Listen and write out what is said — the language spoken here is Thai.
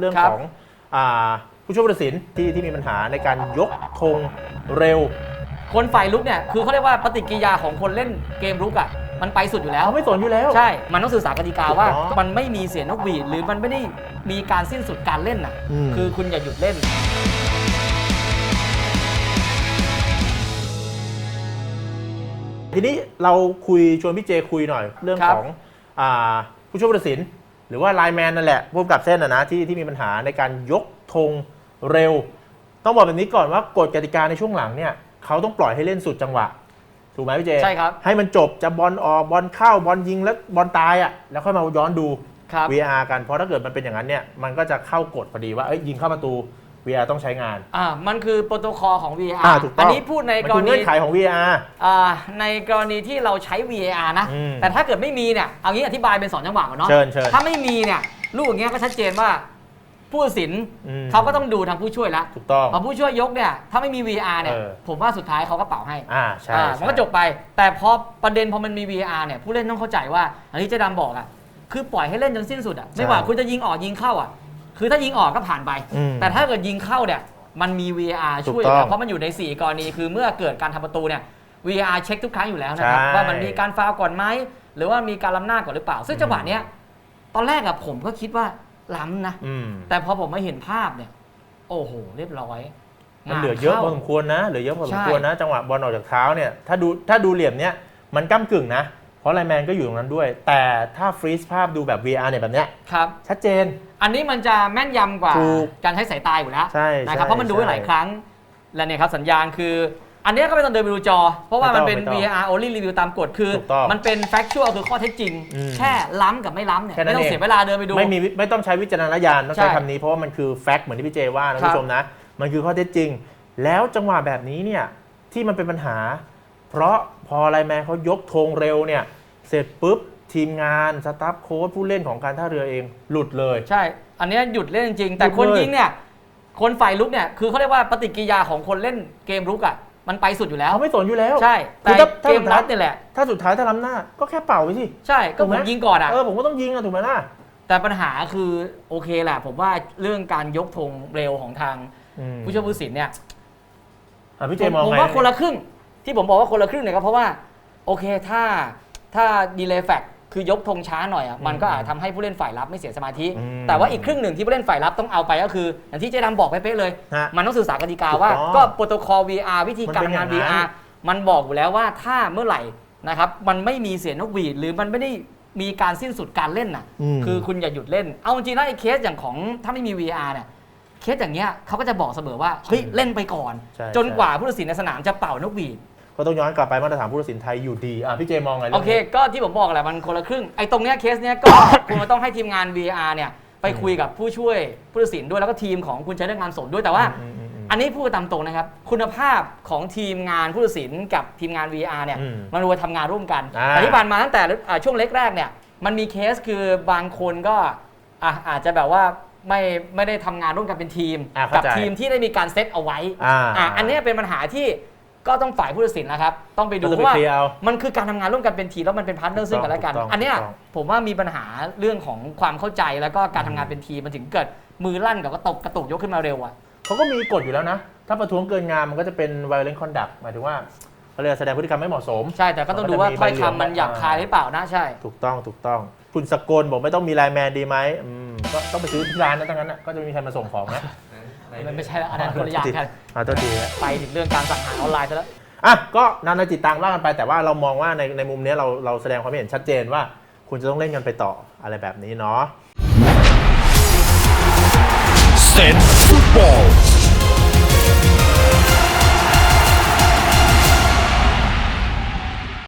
เรื่องครับของอาผู้ช่วยผู้ตัดสินที่ที่มีปัญหาในการยกธงเร็ว คนฝ่ายลุกเนี่ยคือเขาเรียกว่าปฏิกิริยาของคนเล่นเกมรุกอะมันไปสุดอยู่แล้วเขาไม่สนอยู่แล้ว ใช่ มันต้องสื่อสารกติกาว่าถูกต้องมันไม่มีเสียงนกหวีดหรือมันไม่ได้มีการสิ้นสุดการเล่นน่ะอืมคือคุณอย่าหยุดเล่น ทีนี้เราคุยชวนพี่เจคุยหน่อย เรื่องครับของอาผู้ช่วยผู้ตัดสิน หรือว่าไลน์แมนนั่นแหละผู้กำกับเส้นนะนะที่ที่มีปัญหาในการยกธงเร็ว ต้องบอกแบบนี้ก่อนว่ากฎกติกาในช่วงหลังเนี่ยเขาต้องปล่อยให้เล่นสุดจังหวะ ถูกไหมพี่เจใช่ครับให้มันจบจะบอลออกบอลเข้าบอลยิงแล้วบอลตายอะแล้วค่อยมาย้อนดู ครับ VR กันเพราะถ้าเกิดมันเป็นอย่างนั้นเนี่ยมันก็จะเข้ากฎพอดีว่าเอ้ยยิงเข้าประตู VR ต้องใช้งาน อ่ามันคือโปรโตคอลของ VAR อ่าถูกต้อง นนี้พูดในมันกรคือณีเงื่อนไขของ VR อ่าในกรณีที่เราใช้ VAR นะ อืมแต่ถ้าเกิดไม่มีเนี่ยเอางี้อธิบายเป็นสองจังหวะก่อนเนาะเชิญเชิญถ้าไม่มีเนี่ยลูกอย่างเงี้ยก็ชัดเจนว่าผู้ตัดสินอืม เขาก็ต้องดูทางผู้ช่วยแล้วถูกต้อง พอผู้ช่วยยกเนี่ยถ้าไม่มี VR เนี่ยเออ ผมว่าสุดท้ายเขาก็เป่าให้ อ่าใช่อ่าใช่มันก็จบไป แต่พอประเด็นพอมันมี VR เนี่ยผู้เล่นต้องเข้าใจว่า อันนี้เจ๊ดำบอกอะคือปล่อยให้เล่นจนสิ้นสุดอะไม่ว่าคุณจะยิงออกยิงเข้าอะ คือถ้ายิงออกก็ผ่านไป อืมแต่ถ้าเกิดยิงเข้าเนี่ยมันมี VR ถูกช่วยต้องนะเพราะมันอยู่ใน 4 กรณี คือเมื่อเกิดการทำประตูเนี่ย VR เช็คทุกครั้งอยู่แล้วนะครับใช่ ว่ามันมีการฟาวล์ก่อนไหมหรือว่ามีการล้ำหน้าก่อนหรือเปล่า ซึ่งจังหวะเนี้ยตอนแรกอะผมก็คิดว่าล้ำนะ อืมแต่พอผมมาเห็นภาพเนี่ย โอ้โห เรียบร้อยมันเหลือเยอะพอสมควรนะเหลือเยอะพอสมควรนะ จังหวะบอลออกจากเท้าเนี่ยถ้าดูถ้าดูเหลี่ยมเนี้ยมันก้ากึ่งนะ เพราะไลน์แมนก็อยู่ตรงนั้นด้วย แต่ถ้าฟรีซภาพดูแบบ VR เนี่ยแบบเนี้ยครับ ชัดเจน อันนี้มันจะแม่นยำกว่าถูกการใช้สายตาอยู่แล้วใช่นะครับใช่เพราะมันดูไว้หลายครั้ง และเนี่ยครับสัญญาณคือ อันเนี้ยก็ไม่ต้องเดินไปดูจอ เพราะว่ามันเป็น ไม่ต้อง VR only review ตามกฎคือ ถูกต้องมันเป็น factual คือข้อเท็จจริง อืมแค่ล้ำกับไม่ล้ำเนี่ยแค่นั้นไม่ต้องเองเสียเวลาเดินไปดู ไม่มีวิไม่ต้องใช้วิจารณญาณต้องใช้ใช่คำนี้เพราะว่ามันคือแฟกต์เหมือนที่พี่เจว่านะครัคุณบผู้ชมนะ มันคือข้อเท็จจริง แล้วจังหวะแบบนี้เนี่ยที่มันเป็นปัญหา เพราะพอไลน์แมนเขายกธงเร็วเนี่ยเสร็จปุ๊บทีมงานสตาฟโค้ชผู้เล่นของการท่าเรือเองหลุดเลย ใช่ อันเนี้ยหยุดเล่นจริงๆแต่หยุดคนเลยยิงเนี่ย คนฝ่ายลุกเนี่ยคือเขาเรียกว่าปฏิกิริยาของคนเล่นเกมรุกอะมันไปสุดอยู่แล้วเขาไม่สนอยู่แล้ว ใช่คืแต่อถ้าถ้าเกมสุดท้ายรับเนี่ยแหละ ถ้าสุดท้ายถ้าล้ำหน้าก็แค่เป่าไปสิ ใช่ ก็ถูกผไหมมยิงก่อนอะ เออผมก็ต้องยิงอะถูกไหมล่ะ แต่ปัญหาคือโอเคแหละ ผมว่าเรื่องการยกธงเร็วของทางอืมผู้ช่วยผู้ตัดสินเนี่ยอะพี่เจผมมองผมไงว่าคนละครึ่ง ที่ผมบอกว่าคนละครึ่งเนี่ยก็เพราะว่า โอเคถ้าถ้าดีเลย์แฟกคือยกธงช้าหน่อยอะมันก็อาจทำให้ผู้เล่นฝ่ายรับไม่เสียสมาธิ อืมแต่ว่าอีกครึ่งหนึ่งที่ผู้เล่นฝ่ายรับต้องเอาไปก็คือ อย่างที่เจ๊ดำบอกเป๊ะๆเลย ฮะมันต้องสื่อสารกติกาว่า ถูกต้องก็โปรโตคอล VR วิธีการมันเป็นทำงาน อย่างนั้น VR มันบอกอยู่แล้วว่าถ้าเมื่อไหร่นะครับมันไม่มีเสียงนกหวีดหรือมันไม่ได้มีการสิ้นสุดการเล่นน่ะมคือคุณอย่าหยุดเล่น เอาจริงๆแล้วไอ้เคสอย่างของถ้าไม่มี VR เนี่ยเคสอย่างเงี้ยเขาก็จะบอกเสมอว่าเฮ้ยเล่นไปก่อน ใช่จนใช่ กว่าผู้ตัดสินในสนามจะเป่านกหวีด ก็ต้องย้อนกลับไปมาตรฐานผู้ตัดสินไทยอยู่ดีอะพี่เจมองไงรื่โองเค นี้ ก็ที่ผมบอกแหละมันคนละครึ่ง ไอ้ตรงเนี้ยเคสเนี้ยก็ คุณต้องให้ทีมงาน VR เนี่ยไปคุยกับผู้ช่วยผู้ตัดสินด้วยแล้วก็ทีมของคุณชัยเรื่องงานสดด้วยแต่ว่า อืมอืมอืมอันนี้พูดตามตรงนะครับ คุณภาพของทีมงานผู้ตัดสินกับทีมงาน VR เนี่ยอืมมันรวยทำงานร่วมกันอ่า แต่ที่ผ่านมาตั้งแต่อ่าช่วงเล็กแรกเนี่ยมันมีเคสคือบางคนก็อะอาจจะแบบว่าไม่ไม่ได้ทำงานร่วมกันเป็นทีม อ่าเข้ากัใจทีมที่ได้มีการเซตเอาไว้อ่าอะอันเนี้ยเป็นปัญหาที่ ก็ต้องฝ่ายผู้ตัดสินนะครับ ต้องไปดูก็ต้องเพราะว่าไปเคลียร์เอามันคือการทำงานร่วมกันเป็นทีมแล้วมันเป็นพาร์ทเนอร์ซึ่งกันและกัน ถูกต้องอันเนี้ยถูกต้อง ผมว่ามีปัญหาเรื่องของความเข้าใจแล้วก็การทำงานเป็นทีมมันถึงเกิดมือลั่นกับกระตกกระตุกยกขึ้นมาเร็วอะ เขาก็มีกฎอยู่แล้วนะ ถ้าประท้วงเกินงานมันก็จะเป็น violent conduct หมายถึงว่าเขาเรียกแสดงพฤติกรรมไม่เหมาะสม ใช่แต่ก็ต้องดูว่ามันก็จะมีถ้อยใบเหลืองคำมันหยาบคายหรือเปล่านะใช่ ถูกต้องถูกต้อง คุณสกลบอกไม่ต้องมีไลน์แมนดีไหมอืมก็ต้องไปซื้อที่ร้านนะทั้งนั้นนะก็จะไม่มีใครมาส่งของนะ มันไม่ใช่แล้วอันนั้นคนละอย่างกันอ่าตัวดีฮะไปถึงเรื่องการสั่งหาออนไลน์ซะแล้วอะก็นานาจิตตังว่ากันไปแต่ว่าเรามองว่าในในมุมเนี้ยเราเราแสดงความเห็นชัดเจนว่า คุณจะต้องเล่นกันไปต่ออะไรแบบนี้เนาะ Sense Football